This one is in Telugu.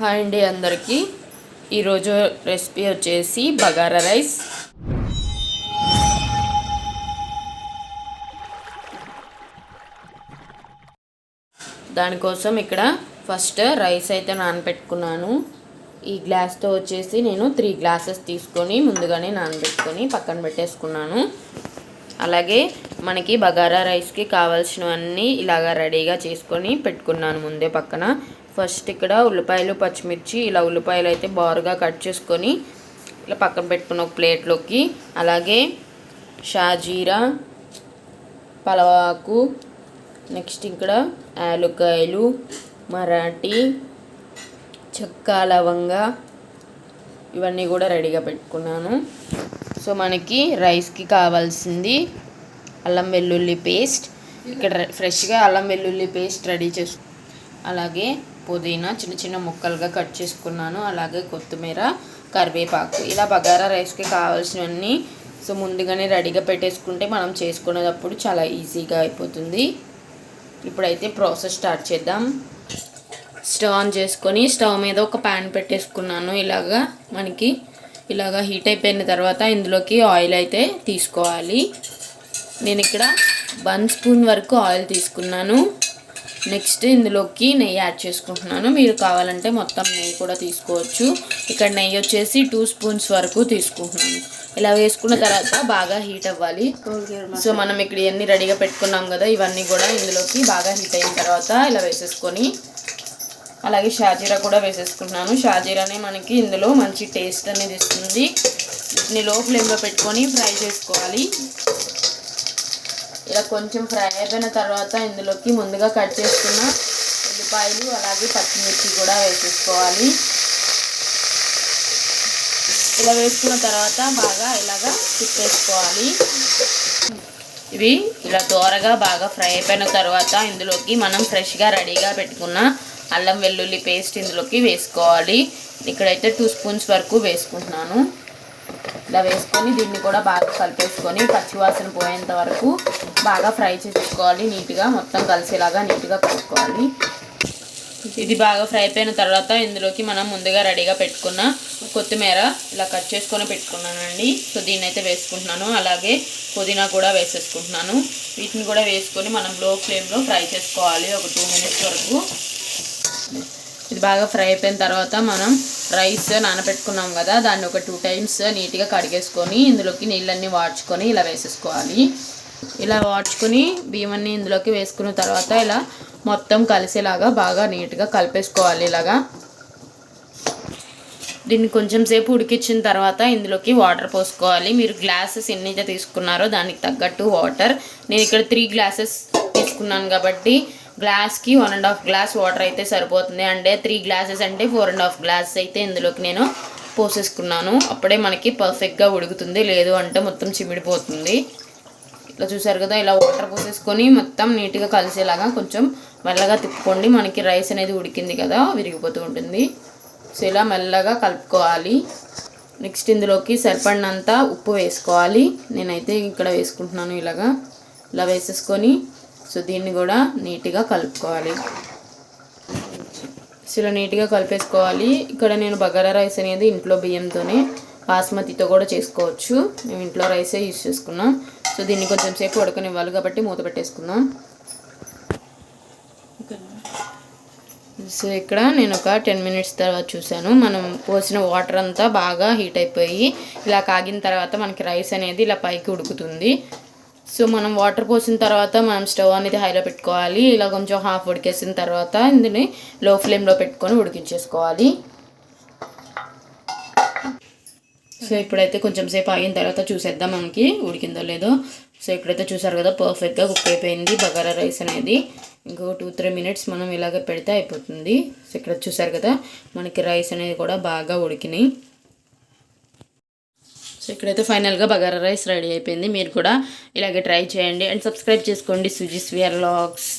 హాయ్ అండి అందరికీ. ఈరోజు రెసిపీ వచ్చేసి బగారా రైస్. దానికోసం ఇక్కడ ఫస్ట్ రైస్ అయితే నానబెట్టుకున్నాను. ఈ గ్లాస్తో వచ్చేసి నేను త్రీ గ్లాసెస్ తీసుకొని ముందుగానే నానబెట్టుకొని పక్కన పెట్టేసుకున్నాను. అలాగే మనకి బగారా రైస్కి కావాల్సినవన్నీ ఇలాగ రెడీగా చేసుకొని పెట్టుకున్నాను ముందే పక్కన. ఫస్ట్ ఇక్కడ ఉల్లిపాయలు పచ్చిమిర్చి ఇలా ఉల్లిపాయలు అయితే బారుగా కట్ చేసుకొని ఇలా పక్కన పెట్టుకున్న ఒక ప్లేట్లోకి అలాగే షాజీరా పలవాకు నెక్స్ట్ ఇక్కడ యాలుక్కాయలు మరాఠీ చెక్క లవంగ ఇవన్నీ కూడా రెడీగా పెట్టుకున్నాను. సో మనకి రైస్కి కావాల్సింది అల్లం వెల్లుల్లి పేస్ట్. ఇక్కడ ఫ్రెష్గా అల్లం వెల్లుల్లి పేస్ట్ రెడీ చేసు అలాగే పుదీనా చిన్న చిన్న ముక్కలుగా కట్ చేసుకున్నాను. అలాగే కొత్తిమీర కరివేపాకు. ఇలా బగారా రైస్కి కావాల్సినవన్నీ సో ముందుగానే రెడీగా పెట్టేసుకుంటే మనం చేసుకునేటప్పుడు చాలా ఈజీగా అయిపోతుంది. ఇప్పుడైతే ప్రాసెస్ స్టార్ట్ చేద్దాం. స్టవ్ ఆన్ చేసుకొని స్టవ్ మీద ఒక ప్యాన్ పెట్టేసుకున్నాను. ఇలాగా మనకి ఇలాగా హీట్ అయిపోయిన తర్వాత ఇందులోకి ఆయిల్ అయితే తీసుకోవాలి. నేను ఇక్కడ వన్ స్పూన్ వరకు ఆయిల్ తీసుకున్నాను. నెక్స్ట్ ఇందులోకి నెయ్యి యాడ్ చేసుకుంటున్నాను. మీరు కావాలంటే మొత్తం నెయ్యి కూడా తీసుకోవచ్చు. ఇక్కడ నెయ్యి వచ్చేసి టూ స్పూన్స్ వరకు తీసుకుంటున్నాను. ఇలా వేసుకున్న తర్వాత బాగా హీట్ అవ్వాలి. సో మనం ఇక్కడ ఇవన్నీ రెడీగా పెట్టుకున్నాం కదా ఇవన్నీ కూడా ఇందులోకి బాగా హీట్ అయిన తర్వాత ఇలా వేసేసుకొని అలాగే షాజీరా కూడా వేసేసుకుంటున్నాను. షాజీరానే మనకి ఇందులో మంచి టేస్ట్ అనేది ఇస్తుంది. వీటిని లో ఫ్లేమ్లో పెట్టుకొని ఫ్రై చేసుకోవాలి. ఇలా కొంచెం ఫ్రై అయిపోయిన తర్వాత ఇందులోకి ముందుగా కట్ చేసుకున్న ఉల్లిపాయలు అలాగే పచ్చిమిర్చి కూడా వేసేసుకోవాలి. ఇలా వేసుకున్న తర్వాత బాగా ఇలాగా తిప్పేసుకోవాలి. ఇవి ఇలా దోరగా బాగా ఫ్రై అయిపోయిన తర్వాత ఇందులోకి మనం ఫ్రెష్గా రెడీగా పెట్టుకున్న అల్లం వెల్లుల్లి పేస్ట్ ఇందులోకి వేసుకోవాలి. ఇక్కడైతే టూ స్పూన్స్ వరకు వేసుకుంటున్నాను. ఇలా వేసుకొని దీన్ని కూడా బాగా కలిపేసుకొని పచ్చివాసన పోయేంత వరకు బాగా ఫ్రై చేసుకోవాలి నీట్గా మొత్తం కలిసేలాగా నీట్గా కలుపుకోవాలి. ఇది బాగా ఫ్రై అయిపోయిన తర్వాత ఇందులోకి మనం ముందుగా రెడీగా పెట్టుకున్న కొత్తిమీర ఇలా కట్ చేసుకొని పెట్టుకున్నానండి. సో దీన్ని అయితే వేసుకుంటున్నాను. అలాగే పుదీనా కూడా వేసేసుకుంటున్నాను. వీటిని కూడా వేసుకొని మనం లో ఫ్లేమ్లో ఫ్రై చేసుకోవాలి ఒక టూ మినిట్స్ వరకు. ఇది బాగా ఫ్రై అయిపోయిన తర్వాత మనం రైస్ నానబెట్టుకున్నాం కదా దాన్ని ఒక టూ టైమ్స్ నీట్గా కడిగేసుకొని ఇందులోకి నీళ్ళన్నీ వాడ్చుకొని ఇలా వేసేసుకోవాలి. ఇలా వాడ్చుకుని బియ్యమన్నీ ఇందులోకి వేసుకున్న తర్వాత ఇలా మొత్తం కలిసేలాగా బాగా నీట్గా కలిపేసుకోవాలి ఇలాగా. దీన్ని కొంచెం సేపు ఉడికించిన తర్వాత ఇందులోకి వాటర్ పోసుకోవాలి. మీరు గ్లాసెస్ ఎన్నైతే తీసుకున్నారో దానికి తగ్గట్టు వాటర్. నేను ఇక్కడ త్రీ గ్లాసెస్ తీసుకున్నాను కాబట్టి గ్లాస్కి one and half glass water అయితే సరిపోతుంది. అంటే త్రీ గ్లాసెస్ అంటే ఫోర్ అండ్ హాఫ్ గ్లాసెస్ అయితే ఇందులోకి నేను పోసేసుకున్నాను. అప్పుడే మనకి పర్ఫెక్ట్గా ఉడుకుతుంది. లేదు అంటే మొత్తం చిమిడిపోతుంది. ఇట్లా చూసారు కదా ఇలా వాటర్ పోసేసుకొని మొత్తం నీట్గా కలిసేలాగా కొంచెం మెల్లగా తిప్పుకోండి. మనకి రైస్ అనేది ఉడికింది కదా విరిగిపోతూ ఉంటుంది. సో ఇలా మెల్లగా కలుపుకోవాలి. నెక్స్ట్ ఇందులోకి సరిపడినంత ఉప్పు వేసుకోవాలి. నేనైతే ఇక్కడ వేసుకుంటున్నాను ఇలాగా. ఇలా వేసేసుకొని సో దీన్ని కూడా నీట్గా కలుపుకోవాలి. సో ఇలా నీట్గా కలిపేసుకోవాలి. ఇక్కడ నేను బగారా రైస్ అనేది ఇంట్లో బియ్యంతోనే బాస్మతితో కూడా చేసుకోవచ్చు. మేము ఇంట్లో రైసే యూజ్ చేసుకున్నాం. సో దీన్ని కొంచెం సేపు ఉడకనివ్వాలి కాబట్టి మూత పెట్టేసుకుందాం. సో ఇక్కడ నేను ఒక టెన్ మినిట్స్ తర్వాత చూశాను. మనం పోసిన వాటర్ అంతా బాగా హీట్ అయిపోయి ఇలా కాగిన తర్వాత మనకి రైస్ అనేది ఇలా పైకి ఉడుకుతుంది. సో మనం వాటర్ పోసిన తర్వాత మనం స్టవ్ అనేది హైలో పెట్టుకోవాలి. ఇలా కొంచెం హాఫ్ ఉడికేసిన తర్వాత ఇందుని లో ఫ్లేమ్లో పెట్టుకొని ఉడికించేసుకోవాలి. సో ఇప్పుడైతే కొంచెం సేపు అయిన తర్వాత చూసేద్దాం మనకి. ఉడికిందో లేదో. సో ఇప్పుడైతే చూసారు కదా పర్ఫెక్ట్గా కుక్ అయిపోయింది బగారా రైస్ అనేది. ఇంకో టూ త్రీ మినిట్స్ మనం ఇలాగ పెడితే అయిపోతుంది. సో ఇక్కడ చూసారు కదా మనకి రైస్ అనేది కూడా బాగా ఉడికినాయి. సో ఇక్కడైతే ఫైనల్గా బగారా రైస్ రెడీ అయిపోయింది. మీరు కూడా ఇలాగే ట్రై చేయండి. అండ్ సబ్స్క్రైబ్ చేసుకోండి సుజిస్ వియర్ లాగ్స్.